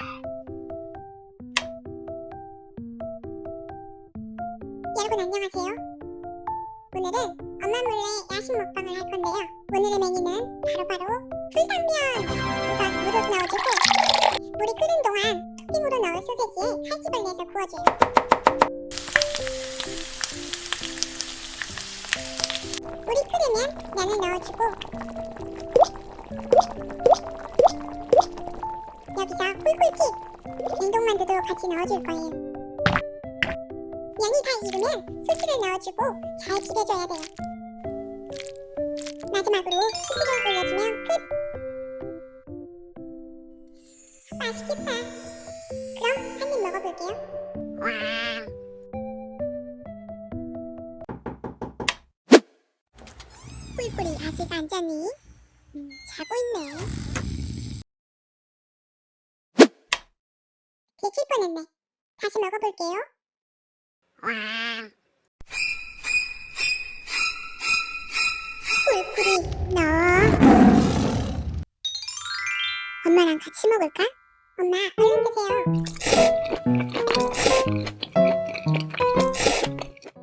여러분 안녕하세요. 오늘은 엄마 몰래 야식 먹방을 할 건데요. 오늘의 메뉴는 바로바로 불당면! 우선 물을 넣어주고 물이 끓는 동안 토핑으로 넣을 소세지에 칼집을 내서 구워줘요. 물이 끓으면 면을 넣어주고 냉동만두도 같이 넣어줄 거예요. 면이 다 익으면 소스를 넣어주고 잘 비벼줘야 돼요. 마지막으로 치즈를 올려주면 끝! 맛있겠다. 그럼 한 입 먹어볼게요. 와. 꿀꿀이 아직 안 잤니? 음, 자고 있네. 들킬 뻔했네. 다시 먹어볼게요. 와. 꿀꿀이 너. 엄마랑 같이 먹을까? 엄마 얼른 드세요.